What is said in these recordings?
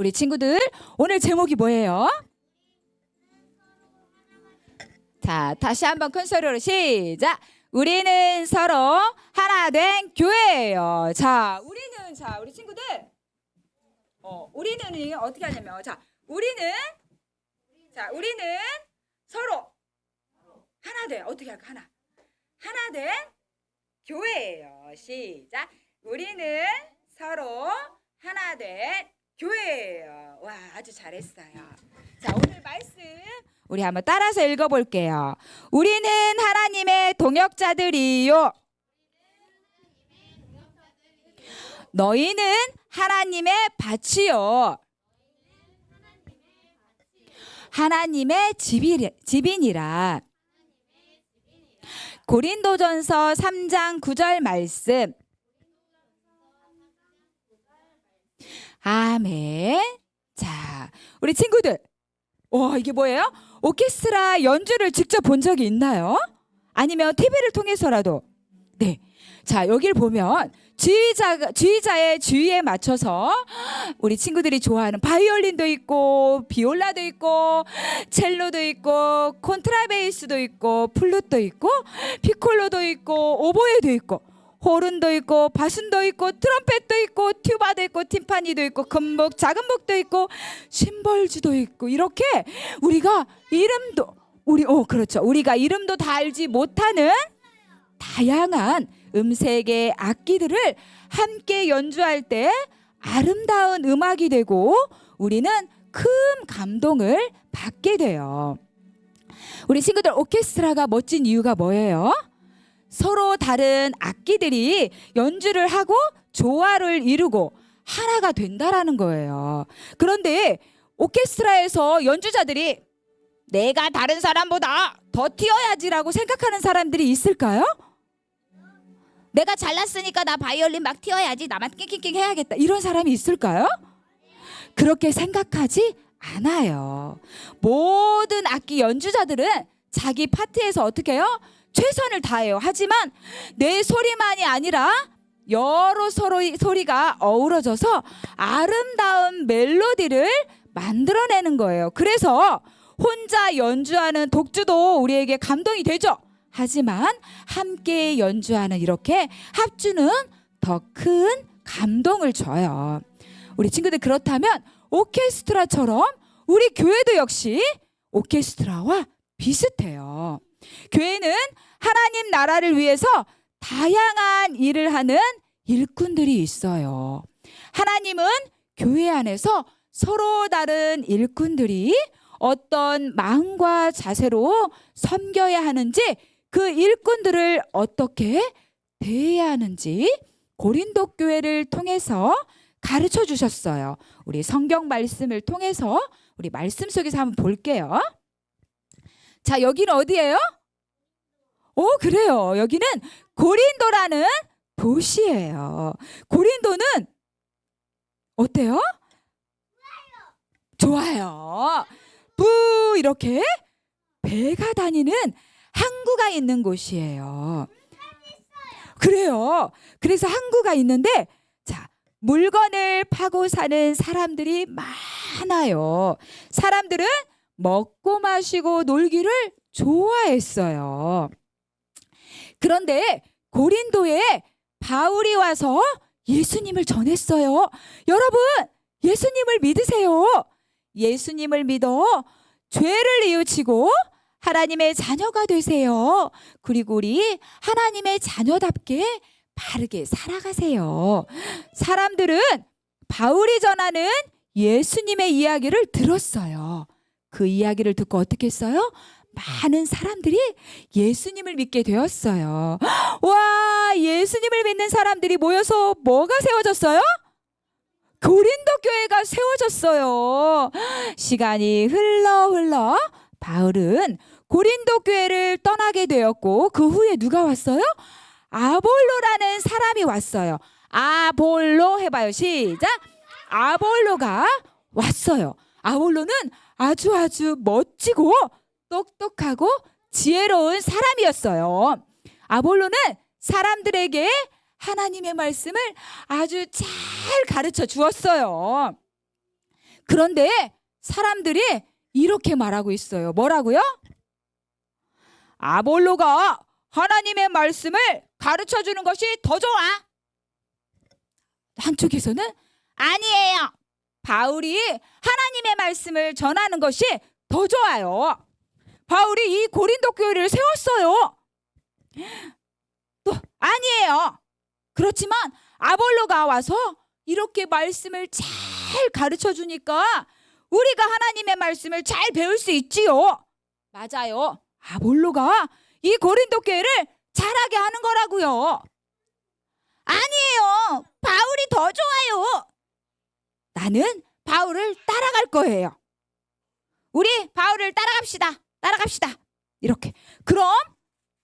우리 친구들 오늘 제목이 뭐예요? 자, 다시 한번 큰 소리로 시작. 우리는 서로 하나 된 교회예요. 자, 우리는 자, 우리 친구들 어, 우리는 어떻게 하냐면 자, 우리는 자, 우리는 서로 하나 돼. 어떻게 할까? 하나. 하나 된 교회예요. 시작. 우리는 서로 하나 된 교회예요. 와, 아주 잘했어요. 자, 오늘 말씀 우리 한번 따라서 읽어 볼게요. 우리는 하나님의 동역자들이요. 너희는 하나님의 밭이요. 하나님의 집이, 집이니라. 고린도전서 3장 9절 말씀. 아멘. 자, 우리 친구들. 와, 이게 뭐예요? 오케스트라 연주를 직접 본 적이 있나요? 아니면 TV를 통해서라도? 네. 자, 여기를 보면 주의자가 주의자의 주의에 맞춰서 우리 친구들이 좋아하는 바이올린도 있고 비올라도 있고 첼로도 있고 콘트라베이스도 있고 플룻도 있고 피콜로도 있고 오보에도 있고 호른도 있고 바순도 있고 트럼펫도 있고 튜바도 있고 팀파니도 있고 금복 작은 복도 있고 심벌주도 있고 이렇게 우리가 이름도 우리 어 그렇죠 우리가 이름도 다 알지 못하는 다양한 음색의 악기들을 함께 연주할 때 아름다운 음악이 되고 우리는 큰 감동을 받게 돼요. 우리 친구들 오케스트라가 멋진 이유가 뭐예요? 서로 다른 악기들이 연주를 하고 조화를 이루고 하나가 된다라는 거예요. 그런데 오케스트라에서 연주자들이 내가 다른 사람보다 더 튀어야지라고 생각하는 사람들이 있을까요? 내가 잘났으니까 나 바이올린 막 튀어야지 나만 낑낑낑 해야겠다 이런 사람이 있을까요? 그렇게 생각하지 않아요. 모든 악기 연주자들은 자기 파트에서 어떻게 해요? 최선을 다해요. 하지만 내 소리만이 아니라 여러 서로 소리가 어우러져서 아름다운 멜로디를 만들어내는 거예요. 그래서 혼자 연주하는 독주도 우리에게 감동이 되죠. 하지만 함께 연주하는 이렇게 합주는 더 큰 감동을 줘요. 우리 친구들 그렇다면 오케스트라처럼 우리 교회도 역시 오케스트라와 비슷해요. 교회는 하나님 나라를 위해서 다양한 일을 하는 일꾼들이 있어요. 하나님은 교회 안에서 서로 다른 일꾼들이 어떤 마음과 자세로 섬겨야 하는지 그 일꾼들을 어떻게 대해야 하는지 고린도 교회를 통해서 가르쳐 주셨어요. 우리 성경 말씀을 통해서 우리 말씀 속에서 한번 볼게요. 자, 여기는 어디예요? 오, 그래요. 여기는 고린도라는 도시예요. 고린도는 어때요? 좋아요. 부 이렇게 배가 다니는 항구가 있는 곳이에요. 그래요. 그래서 항구가 있는데 자, 물건을 파고 사는 사람들이 많아요. 사람들은 먹고 마시고 놀기를 좋아했어요. 그런데 고린도에 바울이 와서 예수님을 전했어요. 여러분, 예수님을 믿으세요. 예수님을 믿어 죄를 뉘우치고 하나님의 자녀가 되세요. 그리고 우리 하나님의 자녀답게 바르게 살아가세요. 사람들은 바울이 전하는 예수님의 이야기를 들었어요. 그 이야기를 듣고 어떻게 했어요? 많은 사람들이 예수님을 믿게 되었어요. 와, 예수님을 믿는 사람들이 모여서 뭐가 세워졌어요? 고린도 교회가 세워졌어요. 시간이 흘러 흘러 바울은 고린도 교회를 떠나게 되었고 그 후에 누가 왔어요? 아볼로라는 사람이 왔어요. 아볼로 해봐요. 시작. 아볼로가 왔어요. 아볼로는 아주 아주 멋지고 똑똑하고 지혜로운 사람이었어요. 아볼로는 사람들에게 하나님의 말씀을 아주 잘 가르쳐 주었어요. 그런데 사람들이 이렇게 말하고 있어요. 뭐라고요? 아볼로가 하나님의 말씀을 가르쳐 주는 것이 더 좋아. 한쪽에서는 아니에요. 바울이 하나님의 말씀을 전하는 것이 더 좋아요. 바울이 이 고린도 교회를 세웠어요. 또 아니에요. 그렇지만 아볼로가 와서 이렇게 말씀을 잘 가르쳐 주니까 우리가 하나님의 말씀을 잘 배울 수 있지요. 맞아요. 아볼로가 이 고린도 교회를 잘하게 하는 거라고요. 아니에요. 바울이 더 좋아요. 나는 바울을 따라갈 거예요. 우리 바울을 따라갑시다. 따라갑시다. 이렇게. 그럼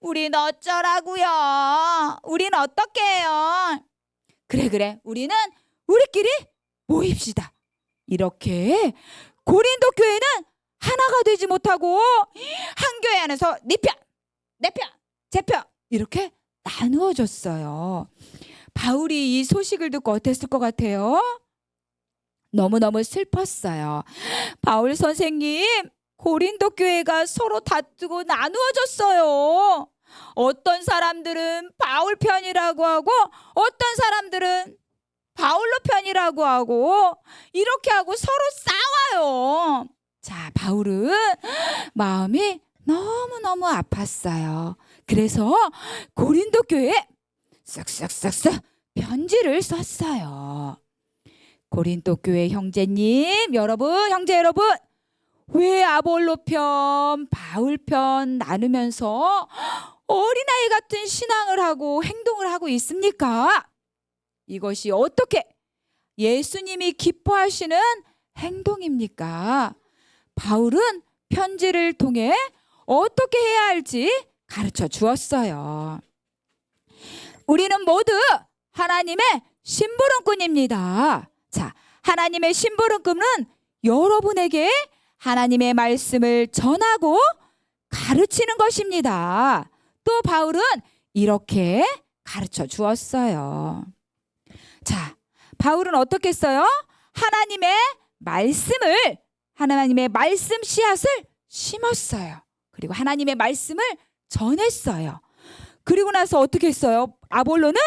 우린 어쩌라고요? 우린 어떻게 해요? 그래 그래. 우리는 우리끼리 모입시다. 이렇게 고린도 교회는 하나가 되지 못하고 한 교회 안에서 네 편, 내 편, 제 편 이렇게 나누어졌어요. 바울이 이 소식을 듣고 어땠을 것 같아요? 너무너무 슬펐어요. 바울 선생님, 고린도 교회가 서로 다투고 나누어졌어요. 어떤 사람들은 바울 편이라고 하고 어떤 사람들은 바울로 편이라고 하고 이렇게 하고 서로 싸워요. 자, 바울은 마음이 너무너무 아팠어요. 그래서 고린도 교회에 쓱쓱쓱쓱 편지를 썼어요. 고린도 교회 형제님, 여러분, 형제 여러분, 왜 아볼로 편, 바울 편 나누면서 어린아이 같은 신앙을 하고 행동을 하고 있습니까? 이것이 어떻게 예수님이 기뻐하시는 행동입니까? 바울은 편지를 통해 어떻게 해야 할지 가르쳐 주었어요. 우리는 모두 하나님의 심부름꾼입니다. 자, 하나님의 심부름꾼은 여러분에게 하나님의 말씀을 전하고 가르치는 것입니다. 또 바울은 이렇게 가르쳐 주었어요. 자, 바울은 어떻게 했어요? 하나님의 말씀을 하나님의 말씀 씨앗을 심었어요. 그리고 하나님의 말씀을 전했어요. 그리고 나서 어떻게 했어요? 아볼로는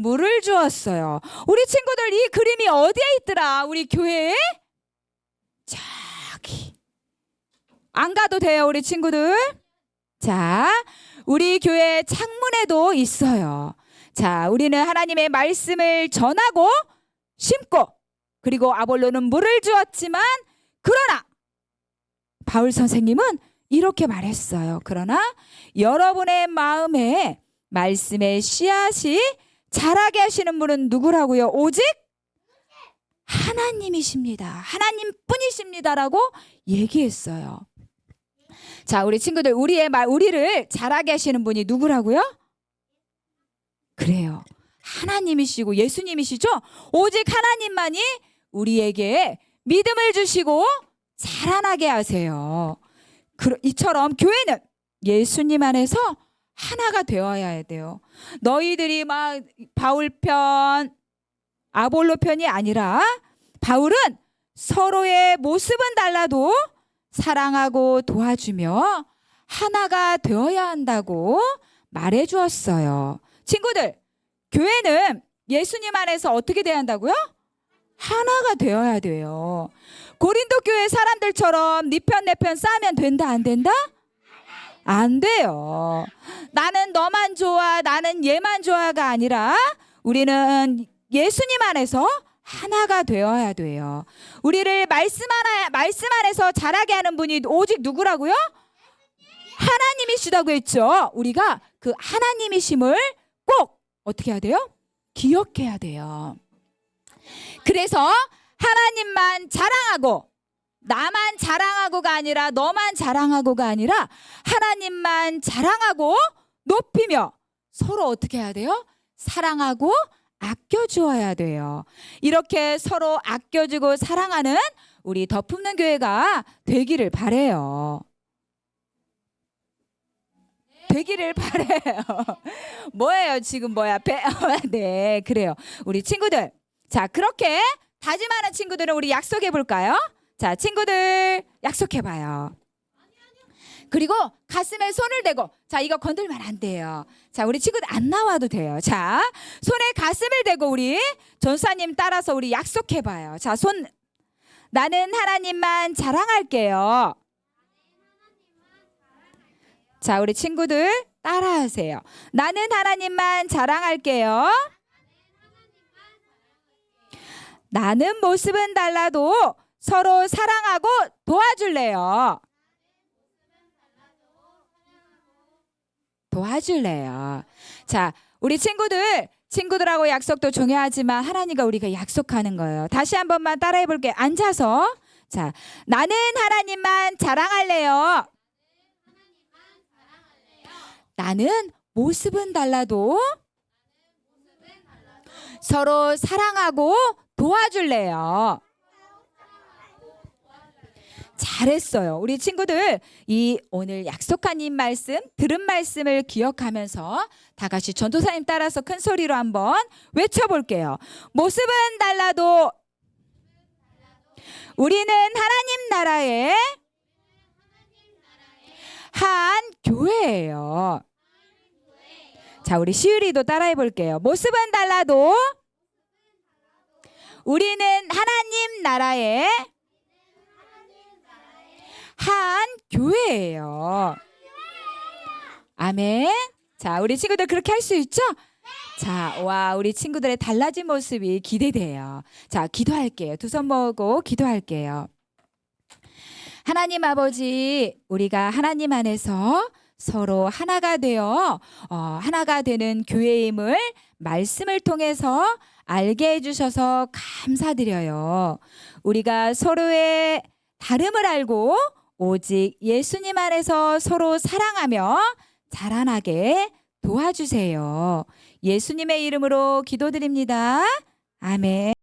물을 주었어요. 우리 친구들 이 그림이 어디에 있더라? 우리 교회에? 저기. 안 가도 돼요, 우리 친구들. 자, 우리 교회 창문에도 있어요. 자, 우리는 하나님의 말씀을 전하고 심고 그리고 아볼로는 물을 주었지만 그러나 바울 선생님은 이렇게 말했어요. 그러나 여러분의 마음에 말씀의 씨앗이 자라게 하시는 분은 누구라고요? 오직 하나님이십니다. 하나님 뿐이십니다라고 얘기했어요. 자, 우리 친구들 우리의 말 우리를 자라게 하시는 분이 누구라고요? 그래요. 하나님이시고 예수님이시죠? 오직 하나님만이 우리에게 믿음을 주시고 자라나게 하세요. 그- 이처럼 교회는 예수님 안에서 하나가 되어야 돼요. 너희들이 막 바울 편, 아볼로 편이 아니라 바울은 서로의 모습은 달라도 사랑하고 도와주며 하나가 되어야 한다고 말해 주었어요. 친구들, 교회는 예수님 안에서 어떻게 돼야 한다고요? 하나가 되어야 돼요. 고린도 교회 사람들처럼 네 편 내 편 싸면 된다 안 된다? 안 돼요. 나는 너만 좋아, 나는 얘만 좋아가 아니라 우리는 예수님 안에서 하나가 되어야 돼요. 우리를 말씀 하나 말씀 안에서 자라게 하는 분이 오직 누구라고요? 하나님이시다고 했죠. 우리가 그 하나님이심을 꼭 어떻게 해야 돼요? 기억해야 돼요. 그래서 하나님만 자랑하고 나만 자랑하고가 아니라 너만 자랑하고가 아니라 하나님만 자랑하고 높이며 서로 어떻게 해야 돼요? 사랑하고 아껴 주어야 돼요. 이렇게 서로 아껴주고 사랑하는 우리 덮품는 교회가 되기를 바래요. 되기를 바래요. 뭐예요 지금 뭐야? 배, 네 그래요. 우리 친구들 자 그렇게 다짐하는 친구들은 우리 약속해 볼까요? 자, 친구들 약속해봐요. 그리고 가슴에 손을 대고 자 이거 건들면 안 돼요. 자 우리 친구들 안 나와도 돼요. 자 손에 가슴을 대고 우리 전사님 따라서 우리 약속해봐요. 자 손 나는 하나님만 자랑할게요. 자 우리 친구들 따라하세요. 나는 하나님만 자랑할게요. 나는 모습은 달라도 서로 사랑하고 도와줄래요. 도와줄래요. 자, 우리 친구들, 친구들하고 약속도 중요하지만 하나님과 우리가 약속하는 거예요. 다시 한 번만 따라해 볼게요. 앉아서. 자, 나는 하나님만 자랑할래요. 나는 모습은 달라도 서로 사랑하고 도와줄래요. 잘했어요. 우리 친구들 이 오늘 약속한 이 말씀 들은 말씀을 기억하면서 다 같이 전도사님 따라서 큰 소리로 한번 외쳐볼게요. 모습은 달라도 우리는 하나님 나라의 한 교회예요. 자, 우리 시율이도 따라해 볼게요. 모습은 달라도 우리는 하나님 나라의 한 교회예요. 아멘. 자, 우리 친구들 그렇게 할 수 있죠? 자, 와, 우리 친구들의 달라진 모습이 기대돼요. 자, 기도할게요. 두 손 모으고 기도할게요. 하나님 아버지, 우리가 하나님 안에서 서로 하나가 되어 어, 하나가 되는 교회임을 말씀을 통해서 알게 해주셔서 감사드려요. 우리가 서로의 다름을 알고 오직 예수님 안에서 서로 사랑하며 자라나게 도와주세요. 예수님의 이름으로 기도드립니다. 아멘.